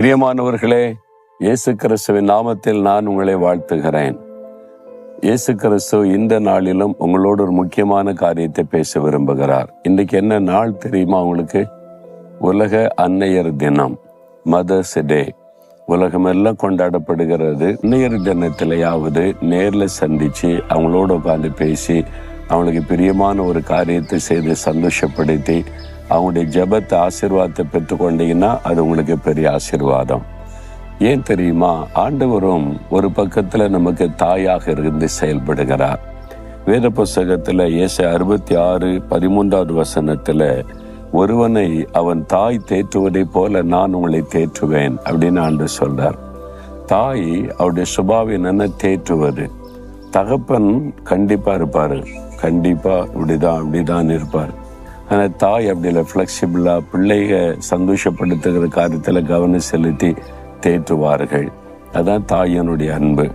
பிரியமானவர்களே இயேசு கிறிஸ்துவின் நாமத்தில் நான் உங்களை வாழ்த்துகிறேன். இயேசு கிறிஸ்து இந்த நாளிலும் உங்களோடு ஒரு முக்கியமான காரியத்தை பேச விரும்புகிறார். இன்றைக்கு என்ன நாள் தெரியுமா உங்களுக்கு? உலக அன்னையர் தினம் மதர்ஸ் டே உலகமெல்லாம் கொண்டாடப்படுகிறது. அன்னையர் தினத்திலேயாவது நேரில் சந்திச்சு அவங்களோட உட்காந்து பேசி அவங்களுக்கு பிரியமான ஒரு காரியத்தை செய்து சந்தோஷப்படுத்தி அவங்களுடைய ஜபத்தை ஆசீர்வாதத்தை பெற்றுக்கொண்டீங்கன்னா அது உங்களுக்கு பெரிய ஆசீர்வாதம். ஏன் தெரியுமா? ஆண்டவரும் ஒரு பக்கத்துல நமக்கு தாயாக இருந்து செயல்படுகிறார். வேத புஸ்தகத்துல ஏச அறுபத்தி ஆறு பதிமூன்றாவது வசனத்துல ஒருவனை அவன் தாய் தேற்றுவதைப் போல நான் உங்களை தேற்றுவேன் அப்படின்னு ஆண்டு சொல்றார். தாய் அவருடைய சுபாவம் என்னன்னு? தேற்றுவது. தகப்பன் கண்டிப்பா இருப்பாரு. கண்டிப்பா இப்படிதான் அப்படிதான் இருப்பார். ஆனால் தாய் அப்படி இல்லை. ஃப்ளெக்சிபிளாக பிள்ளைக சந்தோஷப்படுத்துகிற காரியத்தில் கவனம் செலுத்தி தேற்றுவார்கள். அதான் தாயனுடைய அன்பு.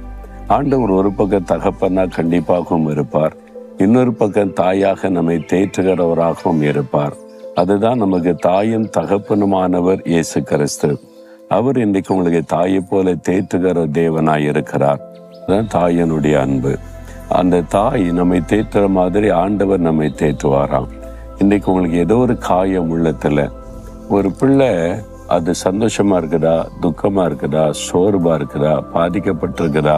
ஆண்டவர் ஒரு பக்கம் தகப்பனா கண்டிப்பாகவும் இருப்பார். இன்னொரு பக்கம் தாயாக நம்மை தேற்றுகிறவராகவும் இருப்பார். அதுதான் நமக்கு தாயும் தகப்பனுமானவர் இயேசு கிறிஸ்து. அவர் இன்றைக்கு உங்களுக்கு தாயை போல தேற்றுகிற தேவனாய் இருக்கிறார். அதான் தாயனுடைய அன்பு. அந்த தாய் நம்மை தேற்றுற மாதிரி ஆண்டவர் நம்மை தேற்றுவாராம். இன்றைக்கு உங்களுக்கு ஏதோ ஒரு காயம் உள்ளத்தில் ஒரு பிள்ளை அது சந்தோஷமாக இருக்குதா துக்கமாக இருக்குதா சோர்வாக இருக்குதா பாதிக்கப்பட்டிருக்குதா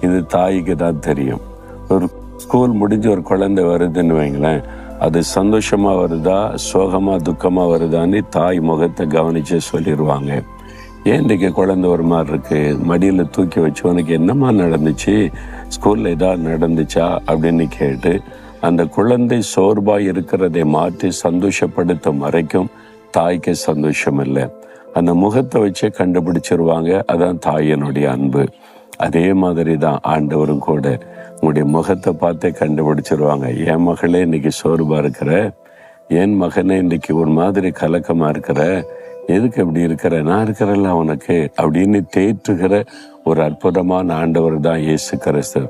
இது தாய்க்கு தான் தெரியும். ஒரு ஸ்கூல் முடிஞ்சு ஒரு குழந்தை வருதுன்னு வைங்களேன் அது சந்தோஷமாக வருதா சோகமாக துக்கமாக வருதான்னு தாய் முகத்தை கவனித்து சொல்லிடுவாங்க ஏன் இன்றைக்கு குழந்தை ஒரு மாதிரி இருக்கு? மடியில் தூக்கி வச்சு உனக்கு என்னம்மா நடந்துச்சு? ஸ்கூலில் ஏதாவது நடந்துச்சா? அப்படின்னு கேட்டு அந்த குழந்தை சோர்வாய் இருக்கிறதை மாற்றி சந்தோஷப்படுத்தும் வரைக்கும் தாய்க்கு சந்தோஷம் இல்லை அந்த முகத்தை வச்சே கண்டுபிடிச்சிருவாங்க. அதான் தாயினுடைய அன்பு. அதே மாதிரி தான் ஆண்டவரும் கூட உங்களுடைய முகத்தை பார்த்தே கண்டுபிடிச்சிருவாங்க. என் மகளே இன்னைக்கு சோர்வாக இருக்கிற? என் மகனே இன்னைக்கு ஒரு மாதிரி கலக்கமாக இருக்கிற? எதுக்கு இப்படி இருக்கிற? நான் இருக்கிறல்ல உனக்கு. அப்படின்னு தேற்றுகிற ஒரு அற்புதமான ஆண்டவர் தான் இயேசு கிறிஸ்து.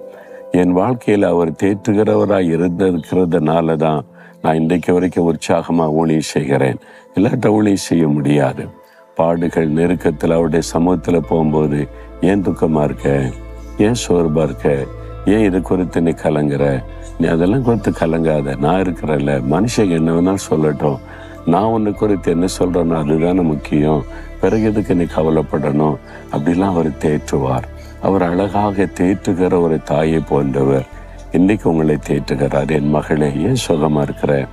என் வாழ்க்கையில் அவர் தேற்றுகிறவராக இருந்திருக்கிறதுனால தான் நான் இன்றைக்கு வரைக்கும் உற்சாகமாக ஊழியம் செய்கிறேன். இல்லாட்ட ஊழியம் செய்ய முடியாது. பாடுகள் நெருக்கத்தில் அவருடைய சமூகத்தில் போகும்போது ஏன் துக்கமாக இருக்க? ஏன் சோர்பாக இருக்க? ஏன் இது குறித்து நீ கலங்குற? நீ அதெல்லாம் குறித்து கலங்காத. நான் இருக்கிறல்ல மனுஷங்க என்ன வேணாலும் சொல்லட்டும். நான் ஒன்று குறித்து என்ன சொல்கிறேன்னா அதுதானே முக்கியம். பிறகு எதுக்கு நீ கவலைப்படணும்? அப்படிலாம் அவர் தேற்றுவார். அவர் அழகாக தேற்றுகிற ஒரு தாயை போன்றவர். இன்றைக்கு உங்களை தேற்றுகிறார். என் மகளே ஏன் சுகமாக இருக்கிற?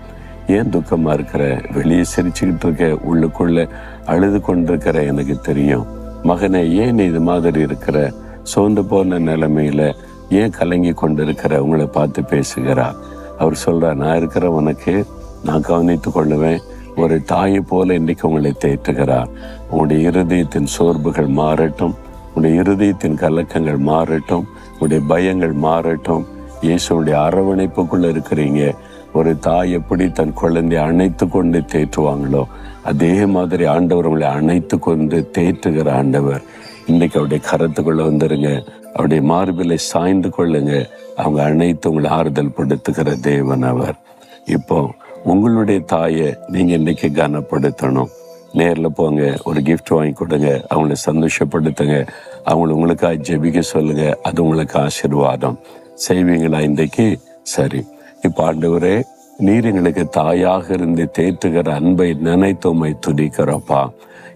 ஏன் துக்கமாக இருக்கிற? வெளியே சிரிச்சுக்கிட்டு இருக்க உள்ளுக்குள்ளே அழுது கொண்டிருக்கிற எனக்கு தெரியும். மகனை ஏன் நீ இது மாதிரி இருக்கிற? சோர்ந்து போன நிலைமையில் ஏன் கலங்கி கொண்டிருக்கிற? உங்களை பார்த்து பேசுகிறார். அவர் சொல்கிறார் நான் இருக்கிற உனக்கு நான் கவனித்து கொள்ளுவேன். ஒரு தாயை போல இன்றைக்கு உங்களை தேற்றுகிறார். உங்களுடைய இருதயத்தின் சோர்வுகள் மாறட்டும். உடைய இருதயத்தின் கலக்கங்கள் மாறட்டும் உடைய பயங்கள் மாறட்டும். இயேசுடைய அரவணைப்புக்குள்ள இருக்கிறீங்க. ஒரு தாய் எப்படி தன் குழந்தையை அணைத்து கொண்டு தேற்றுவாங்களோ அதே மாதிரி ஆண்டவர் உங்களை அணைத்து கொண்டு தேற்றுகிற ஆண்டவர். இன்னைக்கு அவருடைய கரத்துக்குள்ள வந்துருங்க. அவருடைய மார்பிலை சாய்ந்து கொள்ளுங்க. அவங்க அனைத்து உங்களை ஆறுதல் படுத்துகிற தேவன் அவர். இப்போ உங்களுடைய தாயை நீங்க இன்னைக்கு கனப்படுத்தணும். நேரில் போங்க ஒரு கிஃப்ட் வாங்கி கொடுங்க அவங்கள சந்தோஷப்படுத்துங்க அவங்கள உங்களுக்காக ஜெபிக்க சொல்லுங்க அது உங்களுக்கு ஆசீர்வாதம். செய்வீங்களா இன்றைக்கு? சரி. இப்போ ஆண்டவரே நீர் எங்களுக்கு தாயாக இருந்து தேற்றுகிற அன்பை நினைத்தோமை துடிக்கிறப்பா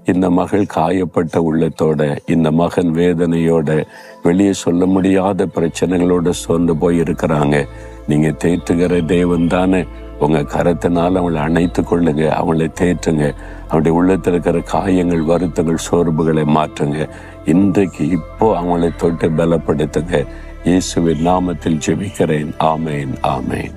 இந்த மகள் காயப்பட்ட உள்ளத்தோட இந்த மகன் வேதனையோட வெளியே சொல்ல முடியாத பிரச்சனைகளோட சோர்ந்து போய் இருக்கிறாங்க நீங்க தேற்றுகிற தேவன் தானே. உங்க கரத்தினால் அவளை அணைத்து கொள்ளுங்க. அவளை தேற்றுங்க. அவருடைய உள்ளத்தில் இருக்கிற காயங்கள் வருத்தங்கள் சோர்வுகளை மாற்றுங்க. இன்றைக்கு இப்போ அவங்களை தொட்டு பலப்படுத்துங்க. இயேசுவின் நாமத்தில் ஜெபிக்கிறேன். ஆமேன் ஆமேன்.